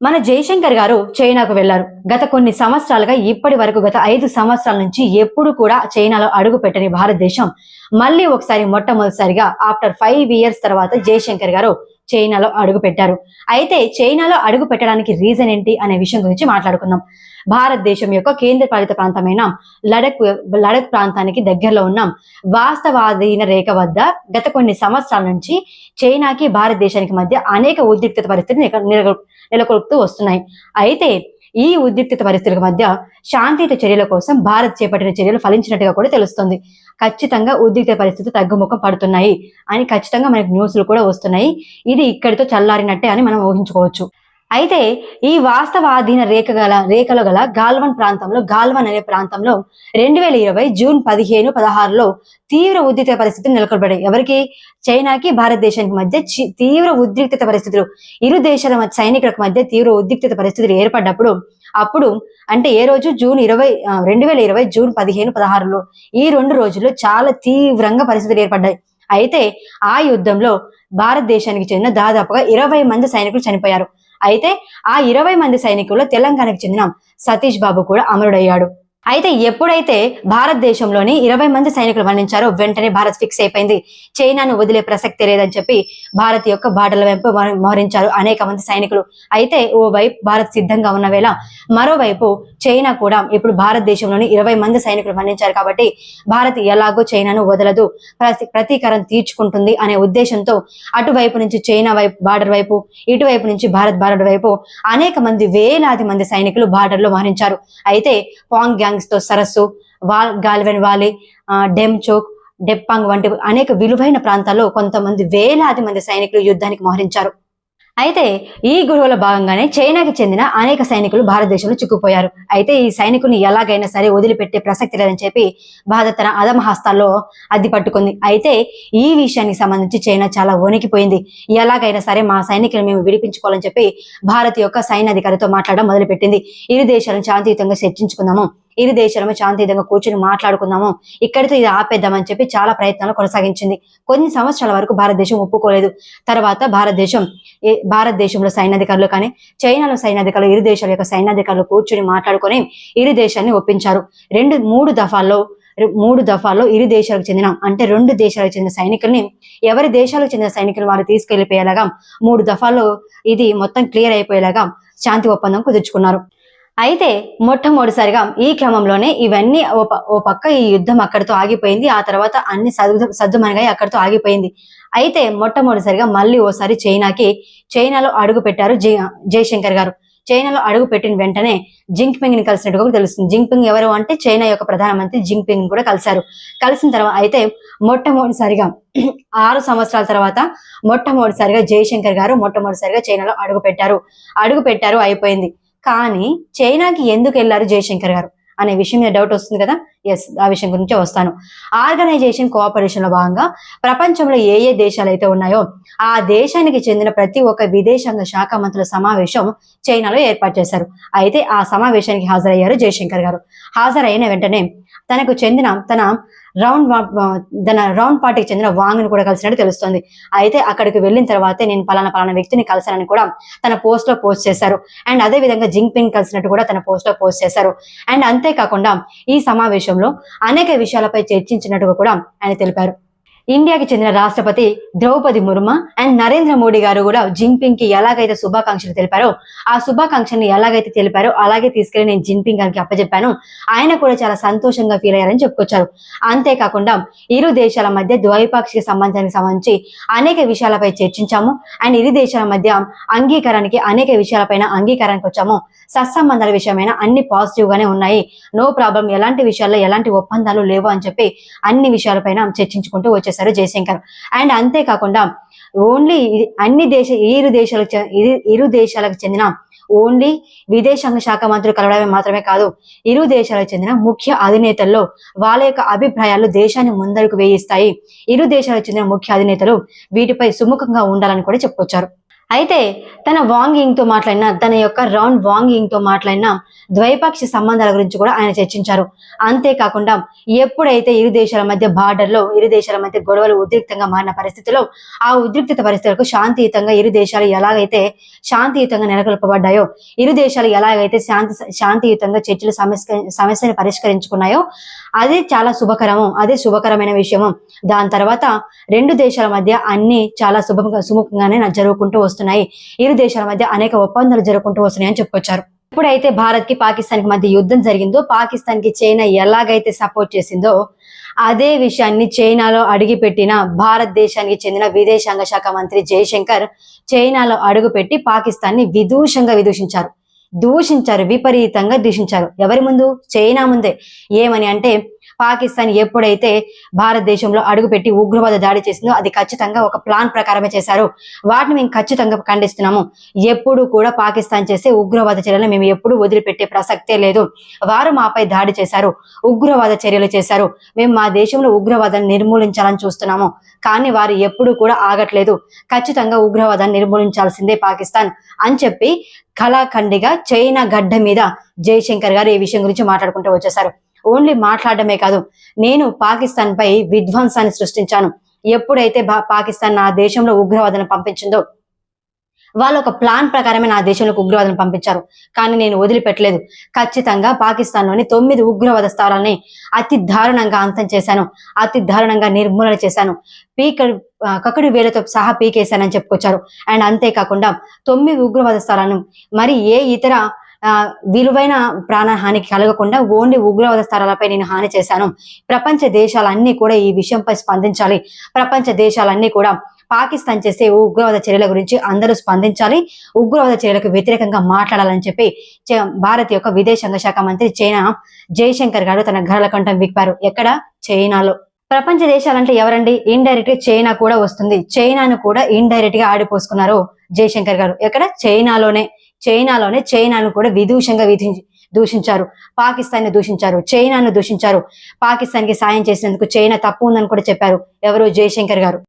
మన జయశంకర్ గారు చైనాకు వెళ్ళారు. గత కొన్ని సంవత్సరాలుగా ఇప్పటి వరకు గత ఐదు సంవత్సరాల నుంచి ఎప్పుడు కూడా చైనాలో అడుగు పెట్టని భారతదేశం. మళ్ళీ ఒకసారి మొట్టమొదటిసారిగా ఆఫ్టర్ ఫైవ్ ఇయర్స్ తర్వాత జయశంకర్ గారు చైనాలో అడుగు పెట్టారు అయితే చైనాలో అడుగు పెట్టడానికి రీజన్ ఏంటి అనే విషయం గురించి మాట్లాడుకుందాం భారతదేశం యొక్క కేంద్ర పాలిత ప్రాంతమైన లడక్ లడక్ ప్రాంతానికి దగ్గరలో ఉన్న వాస్తవాధీన రేఖ వద్ద గత కొన్ని సంవత్సరాల నుంచి చైనాకి భారతదేశానికి మధ్య అనేక ఉద్రిక్తత పరిస్థితులు నెలకొల్పుతూ వస్తున్నాయి అయితే ఈ ఉద్రిక్తత పరిస్థితుల మధ్య శాంతియుత చర్యల కోసం భారత్ చేపట్టిన చర్యలు ఫలించినట్టుగా కూడా తెలుస్తుంది. ఖచ్చితంగా ఉద్రిక్త పరిస్థితులు తగ్గుముఖం పడుతున్నాయి అని ఖచ్చితంగా మనకు న్యూస్లు కూడా వస్తున్నాయి. ఇది ఇక్కడితో చల్లారినట్టే అని మనం ఊహించుకోవచ్చు. అయితే ఈ వాస్తవాధీన రేఖ గల రేఖలు గల గాల్వన్ ప్రాంతంలో గాల్వన్ అనే ప్రాంతంలో రెండు వేల ఇరవై జూన్ పదిహేను పదహారులో తీవ్ర ఉద్రిక్త పరిస్థితులు నెలకొల్పడాయి ఎవరికి? చైనాకి భారతదేశానికి మధ్య చి- తీవ్ర ఉద్రిక్తత పరిస్థితులు. ఇరు దేశాల మధ్య సైనికులకు మధ్య తీవ్ర ఉద్రిక్తత పరిస్థితులు ఏర్పడ్డప్పుడు అప్పుడు అంటే ఏ రోజు? జూన్ ఇరవై రెండు వేల ఇరవై జూన్ పదిహేను పదహారులో. ఈ రెండు రోజుల్లో చాలా తీవ్రంగా పరిస్థితులు ఏర్పడ్డాయి. అయితే ఆ యుద్ధంలో భారతదేశానికి చెందిన దాదాపుగా ఇరవై మంది సైనికులు చనిపోయారు. అయితే ఆ ఇరవై మంది సైనికుల్లో తెలంగాణకు చెందిన సతీష్ బాబు కూడా అమరుడయ్యాడు. అయితే ఎప్పుడైతే భారతదేశంలోని ఇరవై మంది సైనికులు మరణించారో వెంటనే భారత్ ఫిక్స్ అయిపోయింది. చైనాను వదిలే ప్రసక్తి లేదని చెప్పి భారత్ యొక్క బాటల వైపు మోహరించారు అనేక మంది సైనికులు. అయితే ఓ వైపు భారత్ సిద్ధంగా ఉన్న వేళ మరోవైపు చైనా కూడా ఇప్పుడు భారతదేశంలోని ఇరవై మంది సైనికులు మరణించారు కాబట్టి భారత్ ఎలాగో చైనాను వదలదు. ప్రతి ప్రతీకారం తీర్చుకుంటుంది అనే ఉద్దేశంతో అటువైపు నుంచి చైనా వైపు బార్డర్ వైపు ఇటువైపు నుంచి భారత్ బార్డర్ వైపు అనేక మంది వేలాది మంది సైనికులు బార్డర్లో మరణించారు. అయితే పాంగ్ గ్యాంగ్ తో సరస్సు వాల్ గాల్వెన్ వాలీ ఆ, డెమ్ డెప్పాంగ్ వంటి అనేక విలువైన ప్రాంతాల్లో కొంతమంది వేలాది మంది సైనికులు యుద్ధానికి మోహరించారు. అయితే ఈ గొడవలో భాగంగానే చైనాకి చెందిన అనేక సైనికులు భారతదేశంలో చిక్కుపోయారు అయితే ఈ సైనికుని ఎలాగైనా సరే వదిలిపెట్టే ప్రసక్తి లేదని చెప్పి భారత్ తన అదమహాస్తాల్లో అద్ది పట్టుకుంది. అయితే ఈ విషయానికి సంబంధించి చైనా చాలా వణికిపోయింది. ఎలాగైనా సరే మా సైనికులను మేము విడిపించుకోవాలని చెప్పి భారత్ యొక్క సైన్యాధికారితో మాట్లాడడం మొదలుపెట్టింది. ఇరు దేశాలను శాంతియుతంగా చర్చించుకుందాము. ఇరు దేశాలను శాంతియుతంగా కూర్చుని మాట్లాడుకుందాము. ఇక్కడితో ఇది ఆపేద్దామని చెప్పి చాలా ప్రయత్నాలు కొనసాగించింది. కొన్ని సంవత్సరాల వరకు భారతదేశం ఒప్పుకోలేదు. తర్వాత భారతదేశం భారతదేశంలో సైన్యాధికారులు కానీ చైనాలో సైన్యాధికారులు ఇరు దేశాల యొక్క సైన్యాధికారులు కూర్చుని మాట్లాడుకొని ఇరు దేశాన్ని ఒప్పించారు. రెండు మూడు దఫాల్లో మూడు దఫాల్లో ఇరు దేశాలకు చెందిన అంటే రెండు దేశాలకు చెందిన సైనికుల్ని ఎవరి దేశాలకు చెందిన సైనికులు వారు తీసుకెళ్ళిపోయేలాగా మూడు దఫాల్లో ఇది మొత్తం క్లియర్ అయిపోయేలాగా శాంతి ఒప్పందం కుదుర్చుకున్నారు. అయితే మొట్టమొదటిసారిగా ఈ క్రమంలోనే ఇవన్నీ ఓ పక్క ఈ యుద్ధం అక్కడితో ఆగిపోయింది. ఆ తర్వాత అన్ని సద్దు సద్దుమనిగా అక్కడితో ఆగిపోయింది. అయితే మొట్టమొదటిసారిగా మళ్ళీ ఓసారి చైనాకి చైనాలో అడుగు పెట్టారు జై జయశంకర్ గారు. చైనాలో అడుగు పెట్టిన వెంటనే జింగ్పింగ్ని కలిసినట్టుగా తెలుస్తుంది. జింగ్పింగ్ ఎవరు అంటే చైనా యొక్క ప్రధానమంత్రి జింగ్పింగ్ కూడా కలిశారు. కలిసిన తర్వాత అయితే మొట్టమొదటిసారిగా ఆరు సంవత్సరాల తర్వాత మొట్టమొదటిసారిగా జయశంకర్ గారు మొట్టమొదటిసారిగా చైనాలో అడుగు పెట్టారు. అడుగు పెట్టారు అయిపోయింది. కానీ చైనాకి ఎందుకు వెళ్ళారు జయశంకర్ గారు? అనే విషయం మీద డౌట్ వస్తుంది కదా. ఎస్ ఆ విషయం గురించి వస్తాను. ఆర్గనైజేషన్ కోఆపరేషన్లో భాగంగా ప్రపంచంలో ఏ ఏ దేశాలు అయితే ఉన్నాయో ఆ దేశానికి చెందిన ప్రతి ఒక్క విదేశాంగ శాఖ మంత్రుల సమావేశం చైనాలో ఏర్పాటు చేశారు. అయితే ఆ సమావేశానికి హాజరయ్యారు జయశంకర్ గారు. హాజరైన వెంటనే తనకు చెందిన తన రౌండ్ తన రౌండ్ పార్టీకి చెందిన వాంగ్ను కూడా కలిసినట్టు తెలుస్తుంది. అయితే అక్కడికి వెళ్ళిన తర్వాతే నేను పలానా పలానా వ్యక్తిని కలిసానని కూడా తన పోస్ట్లో పోస్ట్ చేశారు. అండ్ అదే విధంగా జింగ్పింగ్ కలిసినట్టు కూడా తన పోస్ట్లో పోస్ట్ చేశారు. అండ్ అంతేకాకుండా ఈ సమావేశం సమావేశంలో అనేక విషయాలపై చర్చించినట్టుగా కూడా ఆయన తెలిపారు. ఇండియాకి చెందిన రాష్ట్రపతి ద్రౌపది ముర్ము అండ్ నరేంద్ర మోడీ గారు కూడా జిన్పింగ్కి ఎలాగైతే శుభాకాంక్షలు తెలిపారో ఆ శుభాకాంక్షని ఎలాగైతే తెలిపారో అలాగే తీసుకెళ్ళి నేను జిన్పింగ్ గారికి అప్పచెప్పాను ఆయన కూడా చాలా సంతోషంగా ఫీల్ అయ్యారని చెప్పుకొచ్చారు. అంతేకాకుండా ఇరు దేశాల మధ్య ద్వైపాక్షిక సంబంధానికి సంబంధించి అనేక విషయాలపై చర్చించాము. అండ్ ఇరు దేశాల మధ్య అంగీకారానికి అనేక విషయాలపైన అంగీకారానికి వచ్చాము. సత్సంబంధాల విషయమైన అన్ని పాజిటివ్ గానే ఉన్నాయి. నో ప్రాబ్లం ఎలాంటి విషయాల్లో ఎలాంటి ఒప్పందాలు లేవు అని చెప్పి అన్ని విషయాలపైన చర్చించుకుంటూ వచ్చేసారు జయశంకర్ అండ్ అంతేకాకుండా ఓన్లీ అన్ని దేశ ఇరు దేశాలకు ఇరు- ఇరు దేశాలకు చెందిన ఓన్లీ విదేశాంగ శాఖ మంత్రులు కలవడమే మాత్రమే కాదు ఇరు దేశాలకు చెందిన ముఖ్య అధినేతల్లో వాళ్ళ యొక్క అభిప్రాయాలు దేశాన్ని ముందరకు వేయిస్తాయి. ఇరు దేశాలకు చెందిన ముఖ్య అధినేతలు వీటిపై సుముఖంగా ఉండాలని కూడా చెప్పుకొచ్చారు అయితే తన వాంగింగ్తో మాట్లాడిన తన యొక్క రౌండ్ వాంగింగ్తో మాట్లాడిన ద్వైపాక్షిక సంబంధాల గురించి కూడా ఆయన చర్చించారు. అంతేకాకుండా ఎప్పుడైతే ఇరు దేశాల మధ్య బార్డర్లో ఇరు దేశాల మధ్య గొడవలు ఉద్రిక్తంగా మారిన పరిస్థితిలో ఆ ఉద్రిక్తత పరిస్థితులకు శాంతియుతంగా ఇరు దేశాలు ఎలాగైతే శాంతియుతంగా నెలకొల్పబడ్డాయో ఇరు దేశాలు ఎలాగైతే శాంతి శాంతియుతంగా చర్చలు సమస్య సమస్యను పరిష్కరించుకున్నాయో అదే చాలా శుభకరము అదే శుభకరమైన విషయము. దాని తర్వాత రెండు దేశాల మధ్య అన్ని చాలా శుభంగా సుముఖంగానే నా- జరుగుకుంటూ వస్తున్నాయి. ఇరు దేశాల మధ్య అనేక ఒప్పందాలు జరుగుకుంటూ వస్తున్నాయని చెప్పుకొచ్చారు. ఎప్పుడైతే భారత్కి పాకిస్తాన్కి మధ్య యుద్ధం జరిగిందో పాకిస్తాన్కి చైనా ఎలాగైతే సపోర్ట్ చేసిందో అదే విషయాన్ని చైనాలో అడిగిపెట్టిన భారతదేశానికి చెందిన విదేశాంగ శాఖ మంత్రి జయశంకర్ చైనాలో అడుగుపెట్టి పాకిస్తాన్ని విదూషంగా విదూషించారు. దూషించారు విపరీతంగా దూషించారు. ఎవరి ముందు? చైనా ముందే. ఏమని అంటే పాకిస్తాన్ ఎప్పుడైతే భారతదేశంలో అడుగుపెట్టి ఉగ్రవాద దాడి చేసిందో అది ఖచ్చితంగా ఒక ప్లాన్ ప్రకారమే చేశారు. వాటిని మేము ఖచ్చితంగా ఖండిస్తున్నాము. ఎప్పుడు కూడా పాకిస్తాన్ చేసే ఉగ్రవాద చర్యలు మేము ఎప్పుడు వదిలిపెట్టే ప్రసక్తే లేదు. వారు మాపై దాడి చేశారు. ఉగ్రవాద చర్యలు చేశారు. మేము మా దేశంలో ఉగ్రవాదాన్ని నిర్మూలించాలని చూస్తున్నాము. కానీ వారు ఎప్పుడు కూడా ఆగట్లేదు. ఖచ్చితంగా ఉగ్రవాదాన్ని నిర్మూలించాల్సిందే పాకిస్తాన్ అని చెప్పి కళాఖండిగా చైనా గడ్డ మీద జయశంకర్ గారు ఈ విషయం గురించి మాట్లాడుకుంటూ వచ్చేసారు ఓన్లీ మాట్లాడమే కాదు నేను పాకిస్తాన్ పై విధ్వంసాన్ని సృష్టించాను. ఎప్పుడైతే పాకిస్తాన్ నా దేశంలో ఉగ్రవాదాన్ని పంపించిందో వాళ్ళు ఒక ప్లాన్ ప్రకారమే నా దేశంలోకి ఉగ్రవాదం పంపించారు. కానీ నేను వదిలిపెట్టలేదు. ఖచ్చితంగా పాకిస్తాన్లోని తొమ్మిది ఉగ్రవాద స్థావరాలని అతి దారుణంగా అంతం చేశాను. అతి దారుణంగా నిర్మూలన చేశాను. పీక ఆ, కక్కడి వేలతో సహా పీకేశానని చెప్పుకొచ్చారు. అండ్ అంతేకాకుండా తొమ్మిది ఉగ్రవాద స్థలాలను మరి ఏ ఇతర విలువైన ప్రాణహానికి కలగకుండా ఓన్లీ ఉగ్రవాద స్థలాలపై నేను హాని చేశాను. ప్రపంచ దేశాలన్నీ కూడా ఈ విషయంపై స్పందించాలి. ప్రపంచ దేశాలన్నీ కూడా పాకిస్తాన్ చేసే ఉగ్రవాద చర్యల గురించి అందరూ స్పందించాలి. ఉగ్రవాద చర్యలకు వ్యతిరేకంగా మాట్లాడాలని చెప్పి భారత్ యొక్క విదేశాంగ శాఖ మంత్రి చైనా జయశంకర్ గారు తన గరళ కంఠం విప్పారు. ఎక్కడ? చైనాలో. ప్రపంచ దేశాలంటే ఎవరండి? ఇండైరెక్ట్గా చైనా కూడా వస్తుంది. చైనాను కూడా ఇండైరెక్ట్గా ఆడిపోసుకున్నారు జయశంకర్ గారు. ఎక్కడ? చైనాలోనే. చైనాలోనే చైనాను కూడా విదూషంగా విధి దూషించారు. పాకిస్తాన్ని దూషించారు. చైనాను దూషించారు. పాకిస్తాన్కి సాయం చేసినందుకు చైనా తప్పు ఉందని కూడా చెప్పారు. ఎవరు జయశంకర్ గారు.